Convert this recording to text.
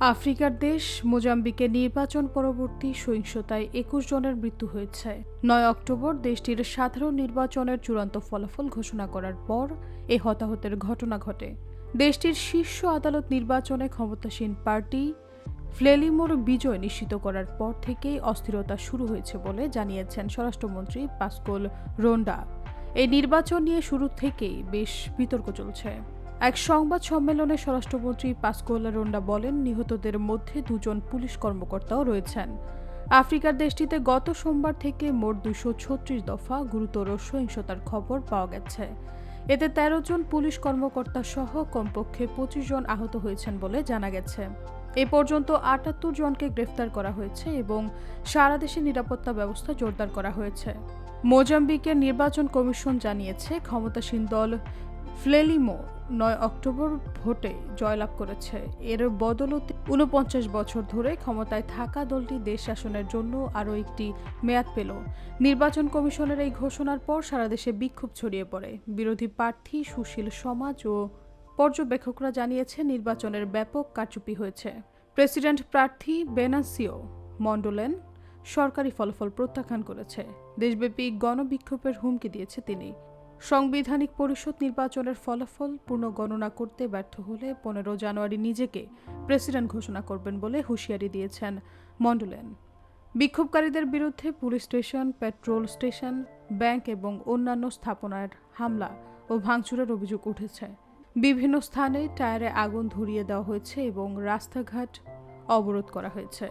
আফ্রিকার দেশ মোজাম্বিকে নির্বাচন পরবর্তী সহিংসতায় একুশ জনের মৃত্যু হয়েছে। নয় অক্টোবর দেশটির সাধারণ নির্বাচনের চূড়ান্ত ফলাফল ঘোষণা করার পর এ হতাহতের ঘটনা ঘটে। দেশটির শীর্ষ আদালত নির্বাচনে ক্ষমতাসীন পার্টি ফ্লেলিমোর বিজয় নিশ্চিত করার পর থেকেই অস্থিরতা শুরু হয়েছে বলে জানিয়েছেন স্বরাষ্ট্রমন্ত্রী পাসকোল রোন্ডা। এই নির্বাচন নিয়ে শুরু থেকেই বেশ বিতর্ক চলছে। এক সংবাদ সম্মেলনে স্বরাষ্ট্রমন্ত্রী পাসকোল রোন্ডা বলেন, নিহতদের মধ্যে দুজন পুলিশ কর্মকর্তাও রয়েছেন। আফ্রিকার দেশটিতে গত সোমবার থেকে মোট দুশো ছত্রিশ দফা গুরুতর সহিংসতার খবর পাওয়া গেছে। এতে তেরো জন পুলিশ কর্মকর্তা সহ কমপক্ষে পঁচিশ জন আহত হয়েছেন বলে জানা গেছে। এ পর্যন্ত আটাত্তর জনকে গ্রেফতার করা হয়েছে এবং সারা দেশে নিরাপত্তা ব্যবস্থা জোরদার করা হয়েছে। মোজাম্বিকের নির্বাচন কমিশন জানিয়েছে, ক্ষমতাসীন দল ফ্লেলিমো নয় অক্টোবর ভোটে জয়লাভ করেছে। এর বদলতে উনপঞ্চাশ বছর ধরে ক্ষমতায় থাকা দলটি দেশ শাসনের জন্য আরও একটি মেয়াদ পেল। নির্বাচন কমিশনের এই ঘোষণার পর সারা দেশে বিক্ষোভ ছড়িয়ে পড়ে। বিরোধী প্রার্থী সুশীল সমাজ ও পর্যবেক্ষকরা জানিয়েছে নির্বাচনের ব্যাপক কারচুপি হয়েছে। প্রেসিডেন্ট প্রার্থী বেনাসিও মন্ডলেন সরকারি ফলাফল প্রত্যাখ্যান করেছে। দেশব্যাপী গণবিক্ষোভের হুমকি দিয়েছে তিনি। সাংবিধানিক পরিষদ নির্বাচনের ফলাফল পুনঃগণনা করতে ব্যর্থ হলে পনেরো জানুয়ারি নিজেকে প্রেসিডেন্ট ঘোষণা করবেন বলে হুঁশিয়ারি দিয়েছেন মন্ডলেন বিক্ষোভকারীদের বিরুদ্ধে police station, petrol station, bank এবং অন্যান্য স্থাপনার হামলা ও ভাঙচুরের অভিযোগ উঠেছে। বিভিন্ন স্থানে টায়ারে আগুন ধরিয়ে দেওয়া হয়েছে এবং রাস্তাঘাট অবরোধ করা হয়েছে।